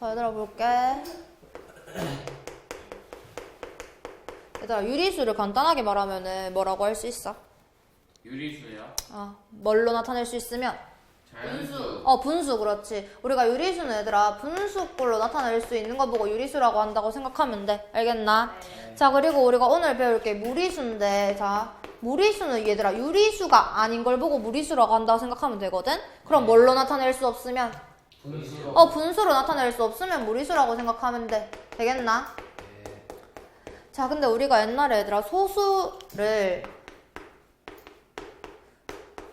자, 얘들아 볼게. 얘들아, 유리수를 간단하게 말하면은 뭐라고 할 수 있어? 유리수요? 아, 뭘로 나타낼 수 있으면? 자연수. 어, 분수, 그렇지. 우리가 유리수는 얘들아, 분수꼴로 나타낼 수 있는 거 보고 유리수라고 한다고 생각하면 돼. 알겠나? 자, 그리고 우리가 오늘 배울 게 무리수인데, 자, 무리수는 얘들아, 유리수가 아닌 걸 보고 무리수라고 한다고 생각하면 되거든? 그럼 뭘로 나타낼 수 없으면? 분수로. 어, 분수로 나타낼 수 없으면 무리수라고 생각하면 돼. 되겠나? 네. 자, 근데 우리가 옛날에 얘들아, 소수를,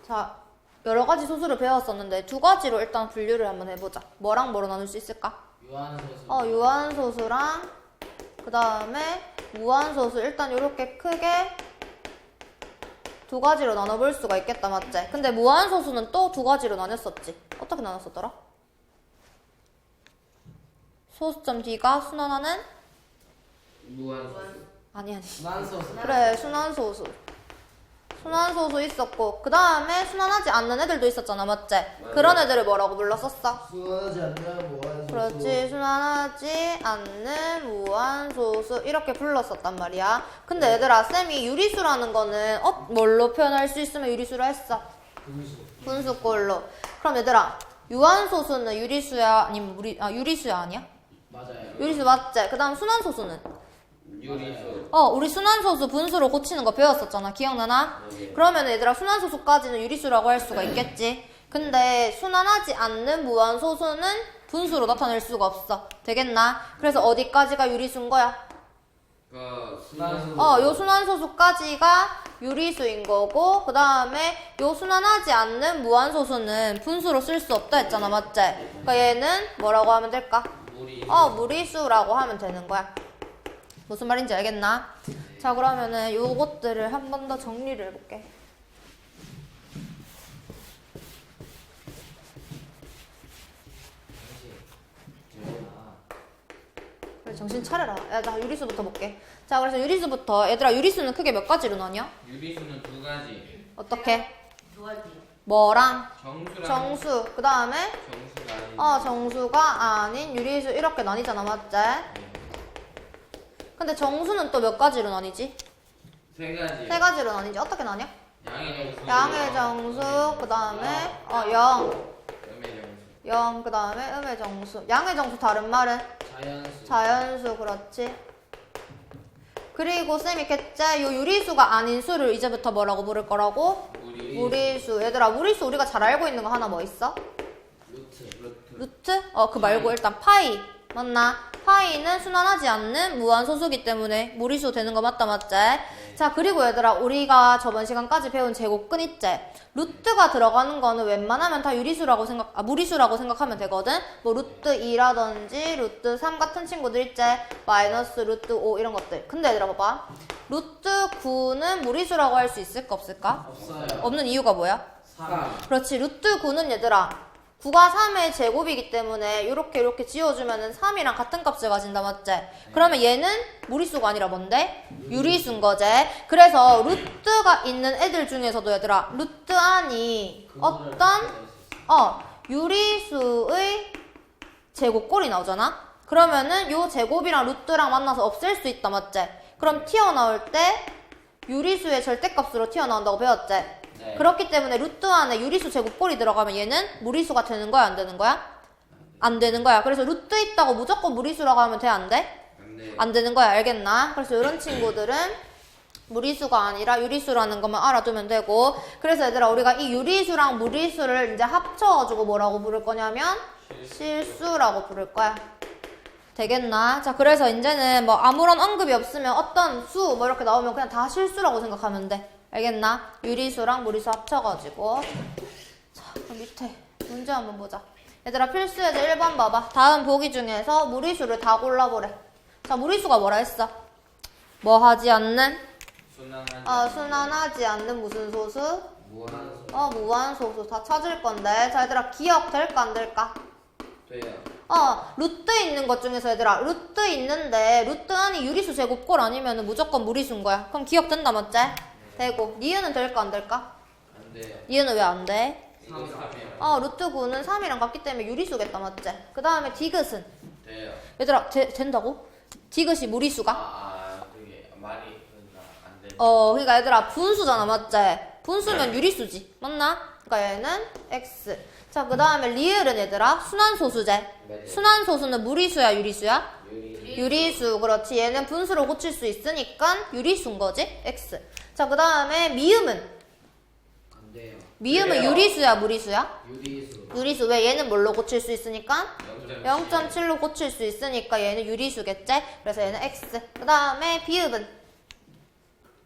자, 여러 가지 소수를 배웠었는데, 두 가지로 일단 분류를 한번 해보자. 뭐랑 뭐로 나눌 수 있을까? 유한소수. 어, 유한소수랑, 그 다음에 무한소수. 일단 이렇게 크게 두 가지로 나눠볼 수가 있겠다, 맞지? 근데 무한소수는 또 두 가지로 나눴었지. 어떻게 나눴었더라? 소수점 D가 순환하는? 무한소수. 아니, 아니. 순환소수. 그래, 순환소수. 순환소수 있었고, 그 다음에 순환하지 않는 애들도 있었잖아, 맞지? 그런 애들을 뭐라고 불렀었어? 순환하지 않는 무한소수. 그렇지, 순환하지 않는 무한소수. 이렇게 불렀었단 말이야. 근데 얘들아, 쌤이 유리수라는 거는, 어, 뭘로 표현할 수 있으면 유리수로 했어? 분수. 분수꼴로. 그럼 얘들아, 유한소수는 유리수야, 아니면 무리, 아, 유리수야 아니야? 맞아요. 유리수 맞지? 그 다음 순환 소수는? 유리수. 어, 우리 순환소수 분수로 고치는 거 배웠었잖아. 기억나나? 그러면 얘들아 순환소수까지는 유리수라고 할 수가 있겠지. 근데 순환하지 않는 무한소수는 분수로 나타낼 수가 없어. 되겠나? 그래서 어디까지가 유리수인 거야? 그 순환소수. 어, 요 순환소수까지가 유리수인 거고, 그 다음에 요 순환하지 않는 무한소수는 분수로 쓸 수 없다 했잖아. 맞지? 그러니까 얘는 뭐라고 하면 될까? 무리. 어, 무리수라고 하면 되는 거야. 무슨 말인지 알겠나? 자, 그러면은 요것들을 한 번 더 정리를 해볼게. 그래, 정신 차려라. 야, 나 유리수부터 볼게. 자, 그래서 유리수부터. 얘들아, 유리수는 크게 몇 가지로 나뉘어? 유리수는 두 가지. 어떻게? 두 가지. 뭐랑? 정수랑 정수. 그 다음에? 아닌. 어, 정수가 아닌 유리수. 이렇게 나뉘잖아, 맞지? 근데 정수는 또 몇 가지로 나뉘지? 세 가지. 세 가지로 나뉘지. 어떻게 나뉘어? 양의 정수. 양의 정수, 그 다음에, 어, 0. 음의 정수. 0, 그 다음에 음의 정수. 양의 정수 다른 말은? 자연수. 자연수, 그렇지. 그리고 쌤이 겠제 요 유리수가 아닌 수를 이제부터 뭐라고 부를 거라고? 무리. 무리수. 얘들아, 무리수 우리가 잘 알고 있는 거 하나 뭐 있어? 루트. 어, 그 말고 일단 파이. 맞나? 파이는 순환하지 않는 무한소수기 때문에 무리수 되는 거 맞다, 맞지? 자, 그리고 얘들아, 우리가 저번 시간까지 배운 제곱근 있지? 루트가 들어가는 거는 웬만하면 다 유리수라고 생각, 아, 무리수라고 생각하면 되거든? 뭐, 루트 2라든지, 루트 3 같은 친구들 있지? 마이너스 루트 5 이런 것들. 근데 얘들아, 봐봐. 루트 9는 무리수라고 할 수 있을까, 없을까? 없어요. 없는 이유가 뭐야? 3. 그렇지. 루트 9는 얘들아. 9가 3의 제곱이기 때문에 이렇게 이렇게 지워주면은 3이랑 같은 값을 가진다 맞지? 그러면 얘는 무리수가 아니라 뭔데? 유리수인 거지. 그래서 루트가 있는 애들 중에서도 얘들아 루트 안이 어떤 어 유리수의 제곱꼴이 나오잖아? 그러면은 요 제곱이랑 루트랑 만나서 없앨 수 있다 맞지? 그럼 튀어나올 때 유리수의 절대값으로 튀어나온다고 배웠지? 네. 그렇기 때문에 루트 안에 유리수 제곱꼴이 들어가면 얘는 무리수가 되는 거야 안 되는 거야? 안 되는 거야. 그래서 루트 있다고 무조건 무리수라고 하면 돼안 돼? 안 돼. 안 되는 거야 알겠나? 그래서 이런 친구들은 무리수가 아니라 유리수라는 것만 알아두면 되고 그래서 얘들아 우리가 이 유리수랑 무리수를 이제 합쳐가지고 뭐라고 부를 거냐면 실수라고 부를 거야. 되겠나? 자, 그래서 이제는 뭐 아무런 언급이 없으면 어떤 수 뭐 이렇게 나오면 그냥 다 실수라고 생각하면 돼. 알겠나? 유리수랑 무리수 합쳐가지고. 자, 그럼 밑에 문제 한번 보자. 얘들아 필수예제 1번 봐봐. 다음 보기 중에서 무리수를 다 골라보래. 자, 무리수가 뭐라 했어? 뭐 하지 않는? 순환하지. 어, 순환하지 않는 무슨 소수? 무한소수. 어, 무한 소수 다 찾을 건데. 자, 얘들아 기억 될까 안 될까? 돼요. 어, 루트 있는 것 중에서 얘들아, 루트 있는데, 루트 안이 유리수 제곱꼴 아니면 무조건 무리수인 거야. 그럼 기억된다, 맞지? 되고. 니은은 될까, 안 될까? 안 돼요. 니은은 왜 안 돼? 이거 3이야. 어, 루트 9는 3이랑 같기 때문에 유리수겠다, 맞지? 그 다음에 디귿은? 돼요. 얘들아 되, 된다고? 디귿이 무리수가? 아, 아 그게 말이 그나 안 돼. 어 그러니까 얘들아 분수잖아 맞지? 분수면 유리수지 맞나? 그러니까 얘는 x 자그 다음에 리을은 얘들아 순환소수제 네. 순환소수는 무리수야 유리수야? 유리. 유리수 그렇지 얘는 분수로 고칠 수 있으니까 유리수인 거지 x 자 그 다음에 미음은 안 돼요. 미음은 그래요. 유리수야 무리수야? 유리수. 유리수 왜 얘는 뭘로 고칠 수 있으니까? 0.7. 0.7로 고칠 수 있으니까 얘는 유리수겠지? 그래서 얘는 x 그 다음에 비읍은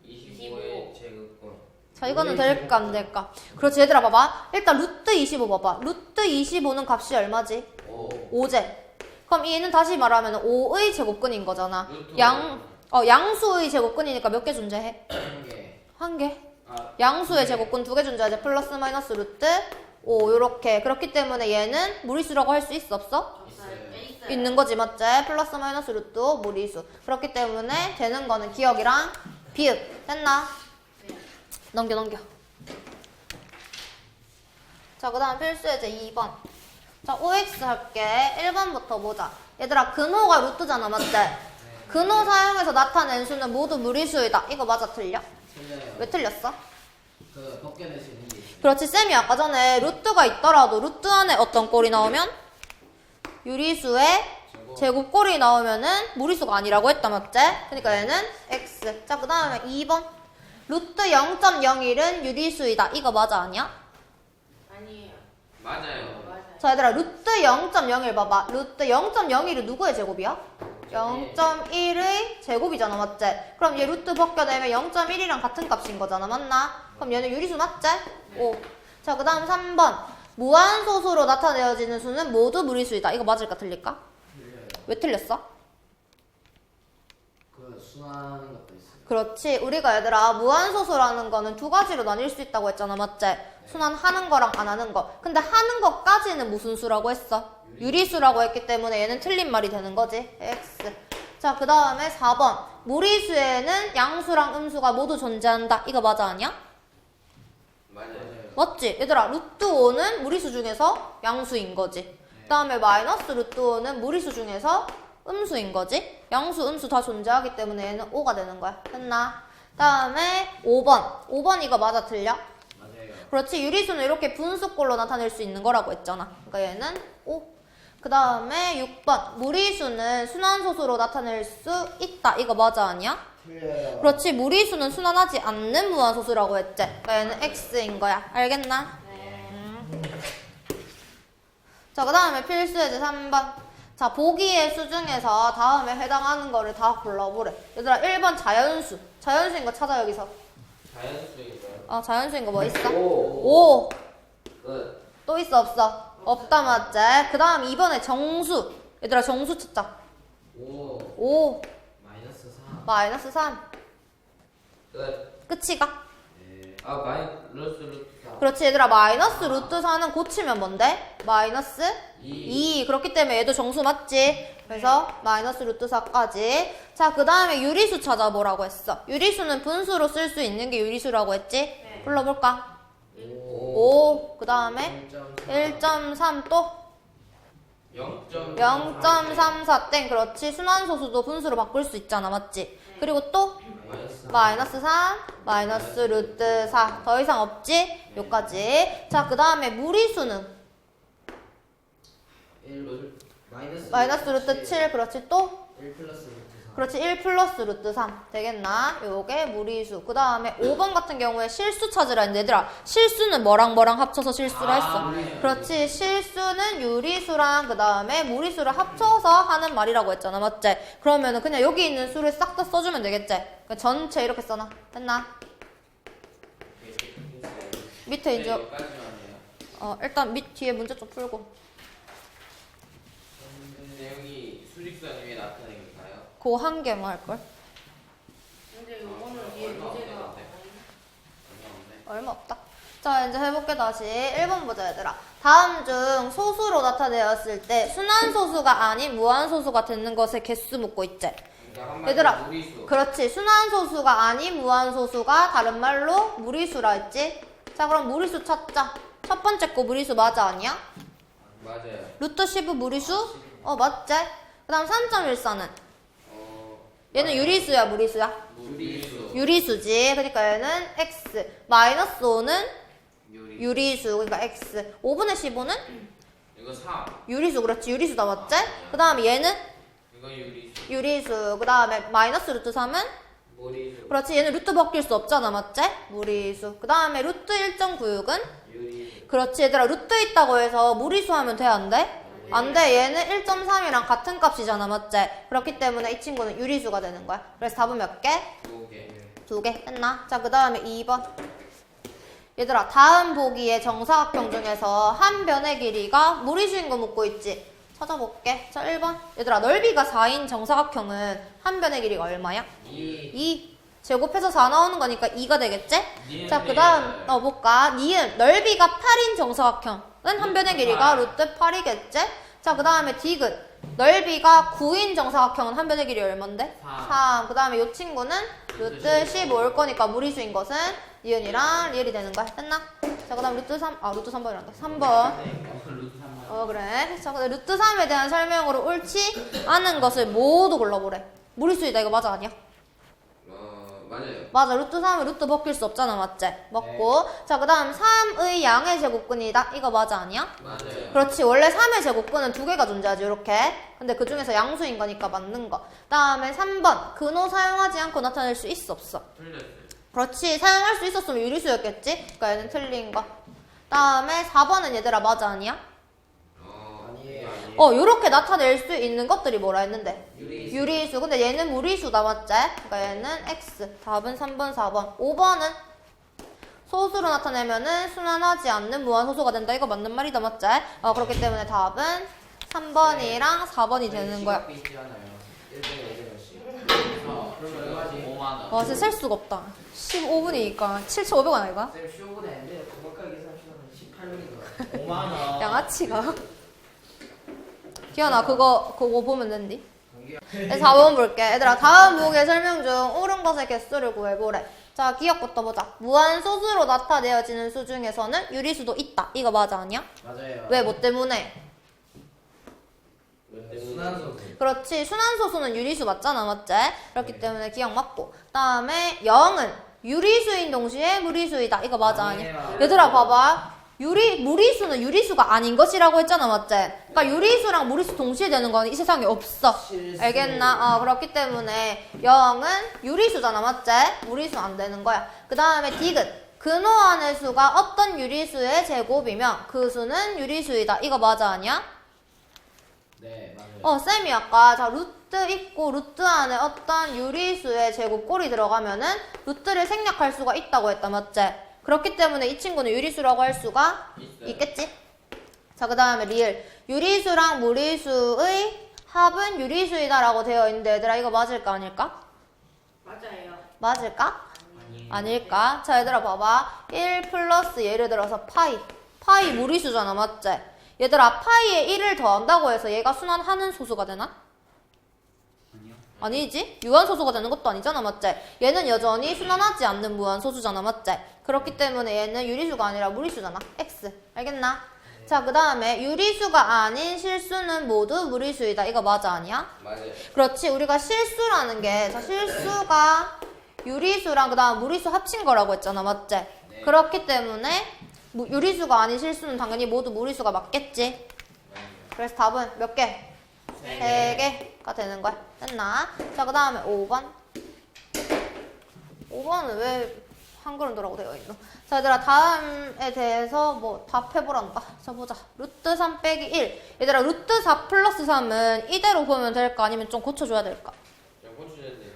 25의 제곱권. 자 이거는 될까 안 될까? 그렇지 얘들아 봐봐 일단 루트 25 봐봐 루트 25는 값이 얼마지? 오. 5제 그럼 얘는 다시 말하면 5의 제곱근인 거잖아 루트 양, 어, 양수의 제곱근이니까 몇 개 존재해? 한 개. 아, 양수의 네. 제곱근 두 개 존재하지. 플러스 마이너스 루트 5 요렇게. 그렇기 때문에 얘는 무리수라고 할 수 있어 없어? 있어요. 있는 거지 맞지? 플러스 마이너스 루트 5 무리수. 그렇기 때문에 되는 거는 기억이랑 비읍. 됐나? 넘겨 넘겨. 자, 그 다음 필수 예제 2번. 자, OX 할게. 1번부터 보자. 얘들아, 근호가 루트잖아, 맞지? 근호 사용해서 나타낸 수는 모두 무리수이다. 이거 맞아, 틀려? 틀려요. 왜 틀렸어? 그 벗겨내시는 게. 그렇지 쌤이 아까 전에 루트가 있더라도 루트 안에 어떤 꼴이 나오면 유리수의 제곱꼴이 나오면은 무리수가 아니라고 했다 맞지? 그러니까 얘는 x 자그 다음에 2번 루트 0.01은 유리수이다 이거 맞아 아니야? 아니에요. 맞아요. 맞아요. 자 얘들아 루트 0.01 봐봐 루트 0.01은 누구의 제곱이야? 0.1의 제곱이잖아 맞지? 그럼 얘 루트 벗겨내면 0.1이랑 같은 값인 거잖아 맞나? 그럼 얘는 유리수 맞지? 오. 자, 그 다음 3번. 무한소수로 나타내어지는 수는 모두 무리수이다. 이거 맞을까, 틀릴까? 왜 틀렸어? 그 순환하는 것도 있어요. 그렇지. 우리가 얘들아, 무한소수라는 거는 두 가지로 나뉠 수 있다고 했잖아, 맞지? 순환하는 거랑 안 하는 거. 근데 하는 것까지는 무슨 수라고 했어? 유리수라고 했기 때문에 얘는 틀린 말이 되는 거지. x. 자, 그 다음에 4번. 무리수에는 양수랑 음수가 모두 존재한다. 이거 맞아, 아니야? 맞아요. 맞지? 얘들아, 루트 5는 무리수 중에서 양수인 거지. 그 다음에 마이너스 루트 5는 무리수 중에서 음수인 거지. 양수, 음수 다 존재하기 때문에 얘는 5가 되는 거야. 됐나? 그 다음에 5번. 5번 이거 맞아, 틀려? 그렇지. 유리수는 이렇게 분수꼴로 나타낼 수 있는 거라고 했잖아. 그러니까 얘는 5. 그 다음에 6번. 무리수는 순환소수로 나타낼 수 있다. 이거 맞아, 아니야? 그렇지. 무리수는 순환하지 않는 무한소수라고 했지. 그러니까 얘는 x인 거야. 알겠나? 음. 자, 그 다음에 필수 예제 3번. 자, 보기의 수 중에서 다음에 해당하는 거를 다 골라보래. 얘들아, 1번 자연수. 자연수인 거 찾아, 여기서. 자연수인가요? 어, 자연수인 거 뭐 있어? 오. 5. 끝. 또 있어, 없어? 없다, 맞지? 그 다음 2번에 정수. 얘들아, 정수 찾자. 오. 5. 마이너스 4. 마이너스 3. 끝. 끝이가? 네. 아 마이너스 루트 4. 그렇지, 얘들아, 마이너스 루트 4는 고치면 뭔데? 마이너스 2. 2. 그렇기 때문에 얘도 정수 맞지? 그래서 마이너스 루트 4까지. 자, 그 다음에 유리수 찾아보라고 했어. 유리수는 분수로 쓸 수 있는 게 유리수라고 했지? 불러볼까? 오. 5. 그 다음에 1.3. 1.3또 0.3. 0.34 땡. 그렇지. 순환소수도 분수로 바꿀 수 있잖아. 맞지? 그리고 또 마이너스 4. 마이너스 3, 마이너스 루트 4. 더 이상 없지? 요까지. 자, 그 다음에 무리수는 1. 마이너스. 루트 7. 그렇지. 또 1 플러스 루트 4. 그렇지 1 플러스 루트 3 되겠나? 요게 무리수 그 다음에 5번 같은 경우에 실수 찾으라 했는데 얘들아 실수는 뭐랑 뭐랑 합쳐서 실수를 했어 네. 그렇지 실수는 유리수랑 그 다음에 무리수를 합쳐서 하는 말이라고 했잖아 맞지? 그러면은 그냥 여기 있는 수를 싹 다 써주면 되겠지? 그러니까 전체 이렇게 써놔 됐나? 밑에 이제 해요. 어 일단 밑 뒤에 문제 좀 풀고 여기 수직선 위에 나타낸 게 가요? 그거 한 개만 할걸? 근데 요거는 뒤에 문제가. 얼마 없다. 자, 이제 해볼게 다시. 1번 보자, 얘들아. 다음 중 소수로 나타내었을 때 순환소수가 아닌 무한소수가 되는 것의 개수 묻고 있지. 그러니까 한 얘들아. 그렇지. 순환소수가 아닌 무한소수가 다른 말로 무리수라 했지. 자, 그럼 무리수 찾자. 첫 번째 거 무리수 맞아, 아니야? 맞아요. 루트 10 무리수? 어, 맞지? 그 다음 3.14는 어, 얘는 유리수야 무리수야? 무리수. 유리수지. 그러니까 얘는 x. 마이너스 5는 유리. 유리수. 그러니까 x. 5분의 15는 이거 4. 유리수. 그렇지. 유리수다 맞지? 그 다음에 얘는 이거 유리수. 유리수. 그 다음에 마이너스 루트 3은 무리수. 그렇지. 얘는 루트 바뀔 수 없잖아 맞지? 무리수. 그 다음에 루트 1.96은 유리수. 그렇지. 얘들아 루트 있다고 해서 무리수 하면 돼? 안 돼? 안 돼. 얘는 1.3이랑 같은 값이잖아 맞지? 그렇기 때문에 이 친구는 유리수가 되는 거야. 그래서 답은 몇 개? 두 개. 두 개 했나? 자, 그 다음에 2번. 얘들아, 다음 보기의 정사각형 중에서 한 변의 길이가 무리수인 거 묻고 있지? 찾아볼게. 자, 1번. 얘들아, 넓이가 4인 정사각형은 한 변의 길이가 얼마야? 2. 2. 제곱해서 4 나오는 거니까 2가 되겠지? 자, 그 다음. 어, 볼까? 니은, 넓이가 8인 정사각형 은 한 변의 길이가 팔. 루트 8이겠지? 자, 그 다음에 디귿. 넓이가 9인 정사각형은 한 변의 길이 얼만데? 삼. 3. 그 다음에 이 친구는 루트 15일 거니까 무리수인 것은 니은이랑 리을이 되는 거야. 됐나? 자, 그 다음 루트 3, 아, 루트 3번이란다. 3번. 어, 루트 3만. 어, 그래. 자, 근데 루트 3에 대한 설명으로 옳지 않은 것을 모두 골라보래. 무리수이다. 이거 맞아, 아니야? 어, 맞아요. 맞아. 루트 3은 루트 벗길 수 없잖아. 맞지? 먹고. 자, 그 다음 3의 양의 제곱근이다. 이거 맞아, 아니야? 맞아요. 그렇지. 원래 3의 제곱근은 두 개가 존재하지, 이렇게. 근데 그 중에서 양수인 거니까 맞는 거. 다음에 3번. 근호 사용하지 않고 나타낼 수 있어, 없어? 틀렸어요. 그렇지. 사용할 수 있었으면 유리수였겠지? 그러니까 얘는 틀린 거. 다음에 4번은 얘들아, 맞아, 아니야? 어, 아니에요. 아니에요. 어, 요렇게 나타낼 수 있는 것들이 뭐라 했는데? 유리수. 유리수. 근데 얘는 무리수다, 맞지? 그러니까 얘는 X. 답은 3번, 4번. 5번은 소수로 나타내면은 순환하지 않는 무한소수가 된다. 이거 맞는 말이다, 맞지? 어, 그렇기 때문에 답은 3번이랑 4번이 되는 거야. 시각비 있지 않아요. 1분에 8시. 어, 그럼 얼마지? 5만 원. 와, 진짜 셀 수가 없다. 15분이니까 7,500원 아이가? 쌤 쇼보다 했는데 도박가 계산 시간은 18분인 거 5만 원. 양아치가. 기현아, 그거, 그거 보면 된디? 네, 4번 볼게. 얘들아, 다음 보기의 설명 중 옳은 것의 개수를 구해보래. 자, 기억부터 보자. 무한소수로 나타내어지는 수 중에서는 유리수도 있다. 이거 맞아, 아니야? 맞아요. 왜, 뭐 때문에? 순환소수. 그렇지. 순환소수는 유리수 맞잖아, 맞지? 그렇기 때문에 기억 맞고. 다음에 0은 유리수인 동시에 무리수이다. 이거 맞아, 아니야? 아니에요. 얘들아, 봐봐. 유리, 무리수는 유리수가 아닌 것이라고 했잖아, 맞지? 그러니까 유리수랑 무리수 동시에 되는 건 이 세상에 없어. 실수. 알겠나? 어, 그렇기 때문에 0은 유리수잖아, 맞지? 무리수 안 되는 거야. 그 다음에 디귿. 근호 안의 수가 어떤 유리수의 제곱이면 그 수는 유리수이다. 이거 맞아, 아니야? 네, 맞아요. 어, 쌤이 아까 자 루트 있고 루트 안에 어떤 유리수의 제곱꼴이 들어가면은 루트를 생략할 수가 있다고 했다, 맞지? 그렇기 때문에 이 친구는 유리수라고 할 수가 있어요. 있겠지? 자, 그 다음에 리을. 유리수랑 무리수의 합은 유리수이다라고 되어 있는데 얘들아 이거 맞을까 아닐까? 맞아요. 맞을까? 아니. 아닐까? 자, 얘들아 봐봐. 1 플러스 예를 들어서 파이. 파이 무리수잖아, 맞지? 얘들아, 파이에 1을 더한다고 해서 얘가 순환하는 소수가 되나? 아니지? 유한소수가 되는 것도 아니잖아, 맞지? 얘는 여전히 순환하지 않는 무한소수잖아, 맞지? 그렇기 때문에 얘는 유리수가 아니라 무리수잖아. X. 알겠나? 자, 그 다음에 유리수가 아닌 실수는 모두 무리수이다. 이거 맞아, 아니야? 맞아요. 그렇지. 우리가 실수라는 게, 자, 실수가 유리수랑 그 다음 무리수 합친 거라고 했잖아. 맞지? 그렇기 때문에 무- 유리수가 아닌 실수는 당연히 모두 무리수가 맞겠지. 그래서 답은 몇 개? 세 개가 되는 거야. 됐나? 자, 그 다음에 5번. 5번은 왜 한글음도라고 되어 있노? 자, 얘들아, 다음에 대해서 뭐 답해보란다. 자, 보자. 루트 3 빼기 1. 얘들아, 루트 4 플러스 3은 이대로 보면 될까? 아니면 좀 고쳐줘야 될까?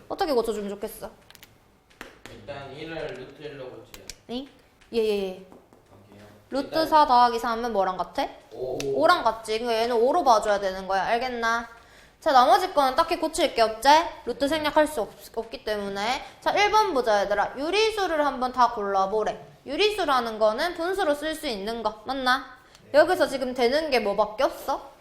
어떻게 고쳐주면 좋겠어? 일단 1을 루트 1로 고쳐요. 응? 예, 예, 예. 갈게요. 루트 일단 4 더하기 3은 뭐랑 같아? 5. 5랑 같지. 그러니까 얘는 5로 봐줘야 되는 거야. 알겠나? 자, 나머지 거는 딱히 고칠 게 없지? 루트 생략할 수 없, 기 때문에. 자, 1번 보자, 얘들아. 유리수를 한번 다 골라보래. 유리수라는 거는 분수로 쓸 수 있는 거. 맞나? 여기서 지금 되는 게 뭐밖에 없어?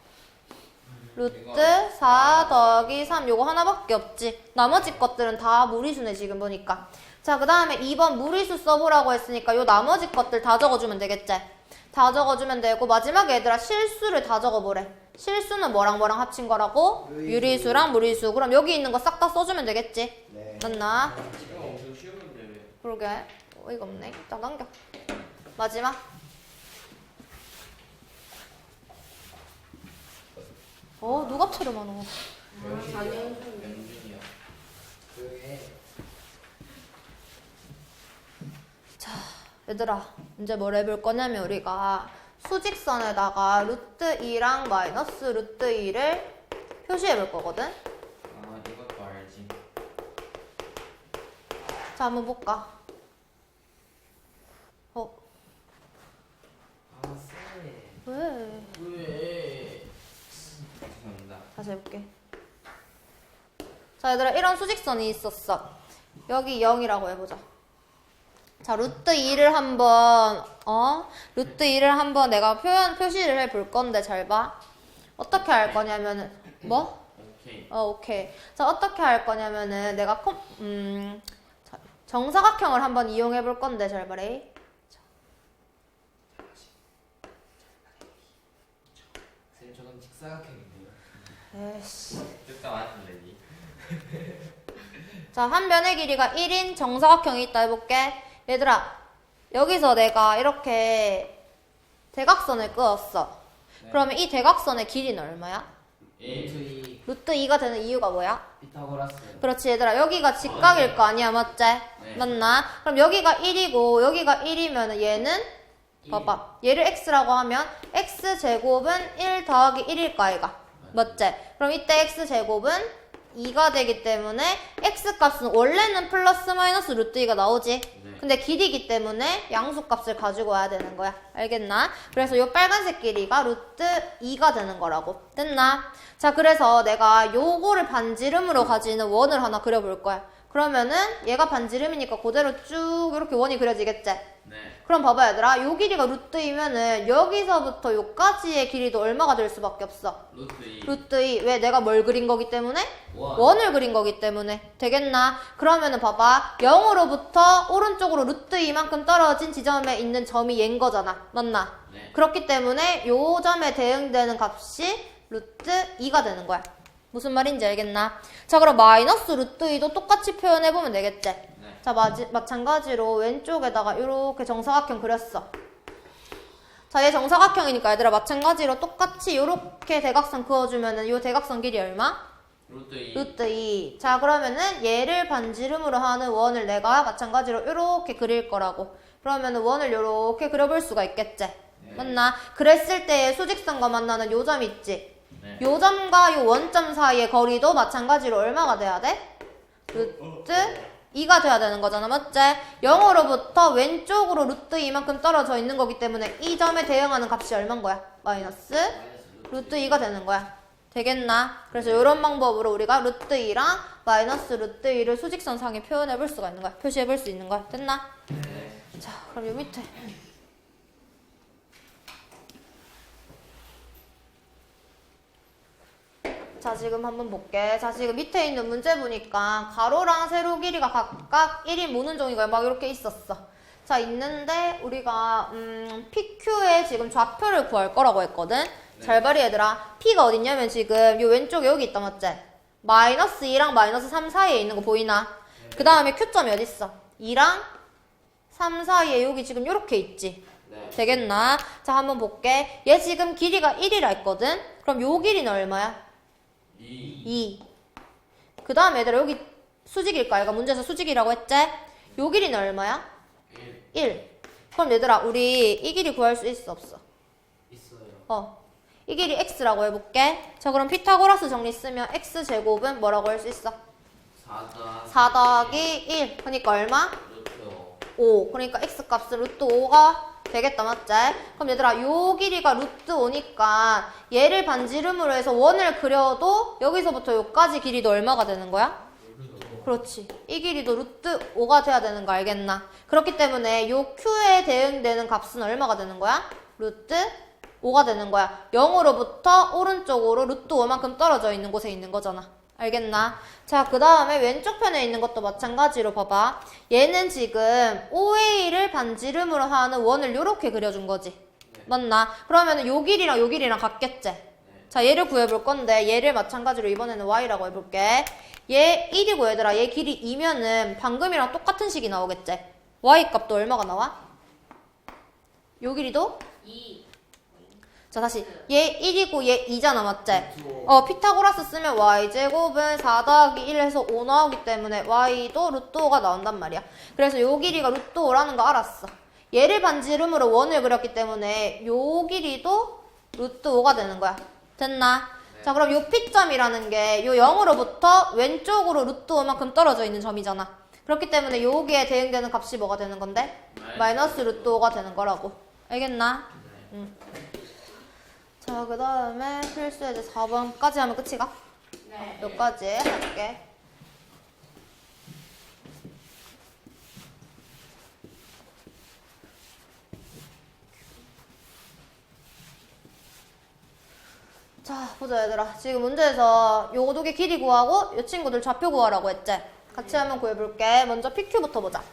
루트 4 더하기 3 요거 하나밖에 없지. 나머지 것들은 다 무리수네 지금 보니까. 자, 그 다음에 2번 무리수 써보라고 했으니까 요 나머지 것들 다 적어주면 되겠지? 다 적어주면 되고 마지막에 얘들아 실수를 다 적어보래. 실수는 뭐랑 뭐랑 합친 거라고? 유리수. 유리수랑 무리수. 그럼 여기 있는 거 싹 다 써주면 되겠지? 네. 맞나? 이거 엄청 쉬운데 왜? 그러게. 어이가 없네. 딱 넘겨. 마지막. 어, 누가? 명준이야. 장영준. 명준이야. 조용해. 얘들아, 이제 뭘 해볼 거냐면 우리가 수직선에다가 루트 2랑 마이너스 루트 2를 표시해 볼 거거든? 아 이것도 알지. 자, 한번 볼까? 어, 아 쎄. 왜? 왜? 죄송합니다. 다시 해볼게. 자, 얘들아, 이런 수직선이 있었어. 여기 0이라고 해보자. 자, 루트 2를 한번, 어? 루트 2를 한번 내가 표현, 표시를 해 볼 건데, 잘 봐. 어떻게 할 거냐면은, 뭐? 오케이. 어, 오케이. 자, 어떻게 할 거냐면은, 내가 컴, 음, 자, 정사각형을 한번 이용해 볼 건데, 잘 봐래. 쌤 저건 직사각형인데요. 에이씨. 듣다 왔는데 니. 자, 한 변의 길이가 1인 정사각형이 있다 해볼게. 얘들아, 여기서 내가 이렇게 대각선을 그었어. 네. 그러면 이 대각선의 길이는 얼마야? 예. 루트 2 루트 2가 되는 이유가 뭐야? 피타고라스. 그렇지, 얘들아. 여기가 직각일 거 아니야, 맞지? 네. 맞나? 그럼 여기가 1이고, 여기가 1이면 얘는, 봐봐. 얘를 x라고 하면, x제곱은 1 더하기 1일 거 아이가? 맞지? 그럼 이때 x제곱은 2가 되기 때문에, x값은 원래는 플러스 마이너스 루트 2가 나오지? 네. 근데 길이기 때문에 양수 값을 가지고 와야 되는 거야. 알겠나? 그래서 요 빨간색 길이가 루트 2가 되는 거라고. 됐나? 자, 그래서 내가 요거를 반지름으로 가지는 원을 하나 그려볼 거야. 그러면은 얘가 반지름이니까 그대로 쭉 이렇게 원이 그려지겠지? 네. 그럼 봐봐 얘들아. 요 길이가 루트 2면은 여기서부터 요까지의 길이도 얼마가 될 수밖에 없어. 루트 2. 루트 2. 왜 내가 뭘 그린 거기 때문에? 원. 원을 그린 거기 때문에 되겠나? 그러면은 봐봐 0으로부터 오른쪽으로 루트 2만큼 떨어진 지점에 있는 점이 얘인 거잖아 맞나? 네. 그렇기 때문에 요 점에 대응되는 값이 루트 2가 되는 거야 무슨 말인지 알겠나? 자 그럼 마이너스 루트 2도 똑같이 표현해보면 되겠지? 네. 자 마지, 마찬가지로 왼쪽에다가 이렇게 정사각형 그렸어 자, 얘 정사각형이니까 얘들아 마찬가지로 똑같이 이렇게 대각선 그어주면은 요 대각선 길이 얼마? 루트 2. 루트 2. 자, 그러면은 얘를 반지름으로 하는 원을 내가 마찬가지로 이렇게 그릴 거라고. 그러면은 원을 이렇게 그려볼 수가 있겠지. 네. 맞나? 그랬을 때 수직선과 만나는 요점 있지. 네. 요 점과 요 원점 사이의 거리도 마찬가지로 얼마가 돼야 돼? 루트 2가 돼야 되는 거잖아, 맞지? 0으로부터 왼쪽으로 루트 2만큼 떨어져 있는 거기 때문에 이 점에 대응하는 값이 얼마인 거야? 마이너스 루트 2가 되는 거야. 되겠나? 그래서 이런 방법으로 우리가 루트 2랑 마이너스 루트 2를 수직선 상에 표현해 볼 수가 있는 거야. 표시해 볼 수 있는 거야. 됐나? 네. 자, 그럼 요 밑에. 자, 지금 한번 볼게. 자, 지금 밑에 있는 문제 보니까 가로랑 세로 길이가 각각 1인 모는 종이가 막 이렇게 있었어. 자, 있는데 우리가 음, PQ의 지금 좌표를 구할 거라고 했거든. 잘 봐리 얘들아. P가 어딨냐면 지금 요 왼쪽에 여기 있다 맞지? 마이너스 2랑 마이너스 3 사이에 있는 거 보이나? 그 다음에 Q점이 어딨어? 2랑 3 사이에 여기 지금 요렇게 있지. 네. 되겠나? 자, 한번 볼게. 얘 지금 길이가 1이라 했거든? 그럼 요 길이는 얼마야? 2. 2. 그 다음에 얘들아, 여기 수직일까? 얘가 문제에서 수직이라고 했지? 요 길이는 얼마야? 1. 1. 그럼 얘들아, 우리 이 길이 구할 수 있어, 없어? 있어요. 어. 이 길이 x라고 해볼게. 자, 그럼 피타고라스 정리 쓰면 x제곱은 뭐라고 할 수 있어? 4 더하기 4 더하기 1. 그러니까 얼마? 루트 5. 5. 그러니까 x 값은 루트 5가 되겠다, 맞지? 그럼 얘들아, 요 길이가 루트 5니까 얘를 반지름으로 해서 원을 그려도 여기서부터 요까지 길이도 얼마가 되는 거야? 그렇지. 이 길이도 루트 5가 돼야 되는 거 알겠나? 그렇기 때문에 요 q에 대응되는 값은 얼마가 되는 거야? 루트 5가 되는 거야. 0으로부터 오른쪽으로 루트 5만큼 떨어져 있는 곳에 있는 거잖아. 알겠나? 자, 그 다음에 왼쪽 편에 있는 것도 마찬가지로 봐봐. 얘는 지금 OA를 반지름으로 하는 원을 요렇게 그려준 거지. 맞나? 그러면 요 길이랑 요 길이랑 같겠지? 자, 얘를 구해볼 건데 얘를 마찬가지로 이번에는 y라고 해볼게. 얘 1이고 얘들아 얘 길이 2면은 방금이랑 똑같은 식이 나오겠지? y 값도 얼마가 나와? 요 길이도? 2. 자 다시 얘 1이고 얘 2잖아 맞지? 어 피타고라스 쓰면 y제곱은 4 더하기 1 해서 5 나오기 때문에 y도 루트 5가 나온단 말이야 그래서 요 길이가 루트 5라는 거 알았어 얘를 반지름으로 원을 그렸기 때문에 요 길이도 루트 5가 되는 거야 됐나? 자 그럼 요 P점이라는 게 요 0으로부터 왼쪽으로 루트 5만큼 떨어져 있는 점이잖아 그렇기 때문에 여기에 대응되는 값이 뭐가 되는 건데? 마이너스 루트 5가 되는 거라고 알겠나? 응. 자, 그 다음에 필수 예제 4번까지 하면 끝이가? 네. 여기까지 할게. 자, 보자, 얘들아. 지금 문제에서 요거 두개 길이 구하고 요 친구들 좌표 구하라고 했지? 같이 한번 구해볼게. 먼저 PQ부터 보자.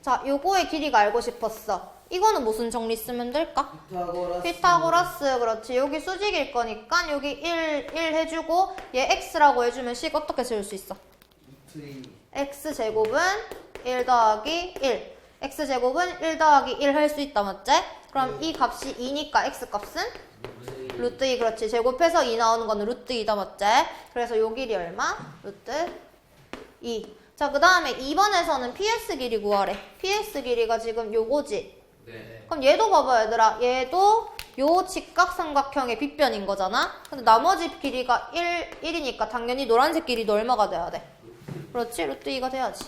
자, 요거의 길이가 알고 싶었어. 이거는 무슨 정리 쓰면 될까? 피타고라스. 피타고라스 그렇지 여기 수직일 거니까 여기 1, 1 해주고 얘 x라고 해주면 식 어떻게 세울 수 있어? x제곱은 1 더하기 1 x제곱은 1 더하기 1 할 수 있다 맞지? 그럼 이 값이 2니까 x값은? 루트 2 그렇지 제곱해서 2 나오는 거는 루트 2다 맞지? 그래서 요 길이 얼마? 루트 2 자, 그 다음에 2번에서는 PS 길이 구하래. PS 길이가 지금 요거지. 네. 그럼 얘도 봐봐 얘들아 얘도 요 직각삼각형의 빗변인 거잖아 근데 나머지 길이가 1, 1이니까 당연히 노란색 길이도 얼마가 돼야 돼? 그렇지 루트 2가 돼야지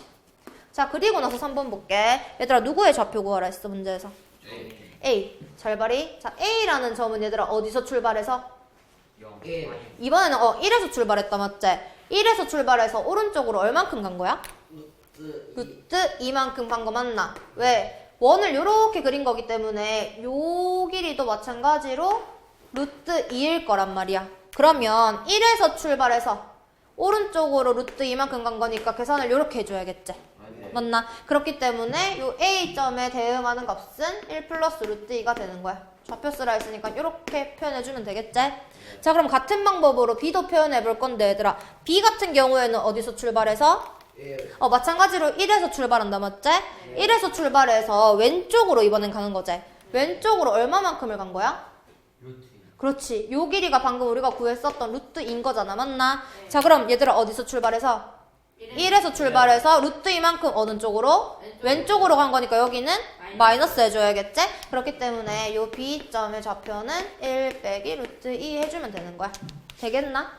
자 그리고 나서 3번 볼게 얘들아 누구의 좌표 구하라 했어 문제에서 네. A 잘 봐리 자 A라는 점은 얘들아 어디서 출발해서? 0. 일. 이번에는 어 1에서 출발했다 맞지? 1에서 출발해서 오른쪽으로 얼만큼 간 거야? 루트 2만큼 간 거 맞나? 왜? 원을 이렇게 그린 거기 때문에 요 길이도 마찬가지로 루트 2일 거란 말이야. 그러면 1에서 출발해서 오른쪽으로 루트 2만큼 간 거니까 계산을 이렇게 해줘야겠지. 맞나? 그렇기 때문에 요 A점에 대응하는 값은 1 플러스 루트 2가 되는 거야. 좌표 쓰라 했으니까 이렇게 표현해주면 되겠지? 자 그럼 같은 방법으로 B도 표현해 볼 건데 얘들아 B 같은 경우에는 어디서 출발해서? 일. 어, 마찬가지로 1에서 출발한다, 맞지? 1에서 출발해서 왼쪽으로 이번엔 가는 거지. 왼쪽으로 얼마만큼을 간 거야? 그렇지. 요 길이가 방금 우리가 구했었던 루트인 거잖아, 맞나? 자, 그럼 얘들아 어디서 출발해서? 1에서 출발해서 루트 이만큼 어느 쪽으로? 왼쪽으로 간 거니까 여기는 마이너스 해줘야겠지? 그렇기 때문에 요 B점의 좌표는 1 빼기 루트 2 해주면 되는 거야. 되겠나?